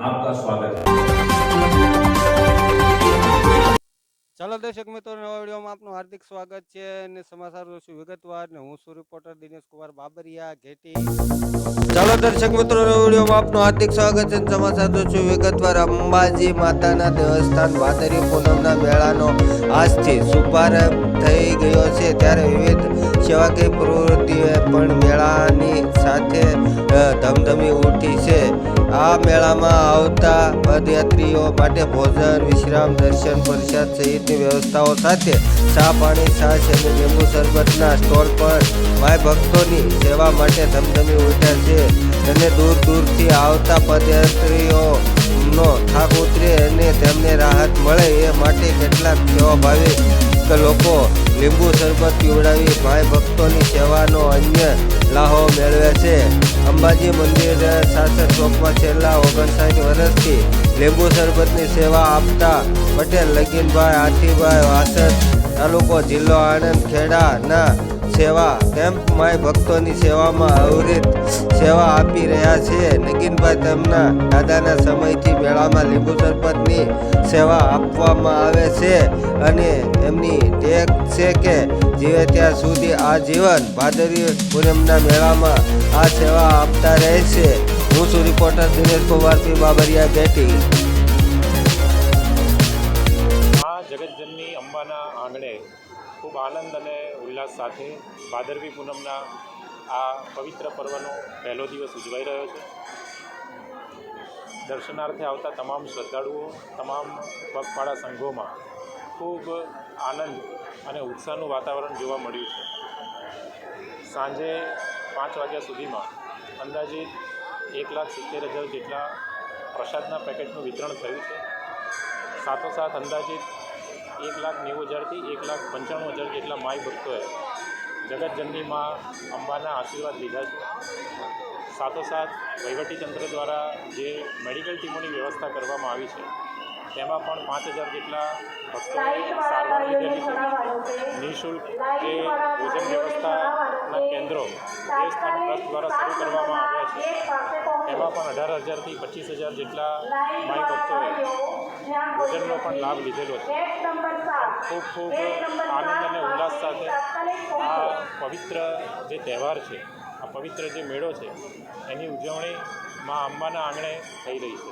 आपका स्वागत है ચાલો દર્શક મિત્રો નવા વિડીયોમાં આપનું હાર્દિક સ્વાગત છે અને સમાચાર જોશું વિગતવાર ને હું છું રિપોર્ટર દિનેશ કુમાર બાબરિયા ઘેટી ચાલો દર્શક મિત્રો નવા વિડીયોમાં આપનું હાર્દિક સ્વાગત છે અને સમાચાર જોશું વિગતવાર અંબાજી માતાના દેવસ્થાન ભાદરી પૂનમના મેળાનો આજથી શુભારંભ થઈ ગયો છે ત્યારે વિવિધ સેવાકીય પ્રવૃત્તિઓએ પણ મેળાની સાથે અ, ધમધમી ઉઠી છે. આ મેળામાં આવતા પદયાત્રીઓ માટે ભોજન, વિશ્રામ, દર્શન, પ્રસાદ સહિતની વ્યવસ્થાઓ સાથે ચા પાણી, છાશ અને લીંબુ શરબતના સ્ટોલ પર માય ભક્તોની સેવા માટે ધમધમી ઉઠ્યા છે. અને દૂર દૂરથી આવતા પદયાત્રીઓનો થાક ઉતરે અને તેમને રાહત મળે એ માટે કેટલાક સેવાભાવી લોકો લીંબુ શરબત પીવડાવી ભાઈ ભક્તોની સેવાનો અન્ય લાહો મેળવે છે. અંબાજી મંદિર સાસર ચોકમાં છેલ્લા ઓગણસાઠ વર્ષથી લીંબુ શરબતની સેવા આપતા પટેલ લગીનભાઈ હાથીભાઈ વાસદ તાલુકો જિલ્લો આણંદ ખેડાના સેવા. કેમ્પ માય ભક્તોની સેવામાં અવિરત સેવા આપી રહ્યા છે? નગીનભાઈ તેમના દાદાના સમયથી મેળામાં લીંબુ સરપતની સેવા આપવામાં આવે છે અને એમની ટેક છે કે જીવે ત્યાં સુધી આ જીવન. ભાદરવી પૂનમના મેળામાં આ સેવા આપતા રહે છે. હું છું રિપોર્ટર દિનેશ કુમારથી બાબરિયા બેટી જગતજનની અંબાના આંગણે ખૂબ આનંદ અને ઉલ્લાસ સાથે ભાદરવી પૂનમના આ પવિત્ર પર્વનો પહેલો દિવસ ઉજવાઈ રહ્યો છે. દર્શનાર્થે આવતા તમામ શ્રદ્ધાળુઓ, તમામ પગપાળા સંઘોમાં ખૂબ આનંદ અને ઉત્સાહનું વાતાવરણ જોવા મળ્યું છે. સાંજે પાંચ વાગ્યા સુધીમાં અંદાજિત એક લાખ સિત્તેર હજાર જેટલા પ્રસાદના પેકેટનું વિતરણ થયું છે. સાથોસાથ અંદાજિત એક લાખ નેવું હજારથી એક લાખ પંચાણું હજાર જેટલા માય ભક્તોએ જગતજનની માં અંબાના આશીર્વાદ લીધા છે. સાથોસાથ વહીવટીતંત્ર દ્વારા જે મેડિકલ ટીમોની વ્યવસ્થા કરવામાં આવી છે તેમાં પણ પાંચ હજાર જેટલા ભક્તો સારવાર લીધેલી છે. નિઃશુલ્ક જે ભોજન વ્યવસ્થાના કેન્દ્રો દેવસ્થાન ટ્રસ્ટ દ્વારા શરૂ કરવામાં આવ્યા છે. એમાં પણ અઢાર હજારથી પચીસ હજાર જેટલા માય ભક્તોએ ભોજનનો પણ લાભ લીધેલો છે. ખૂબ ખૂબ આનંદ અને ઉલ્લાસ સાથે આ પવિત્ર જે તહેવાર છે આ પવિત્ર જે મેળો છે એની ઉજવણી મા અંબાના આંગણે થઈ રહી છે.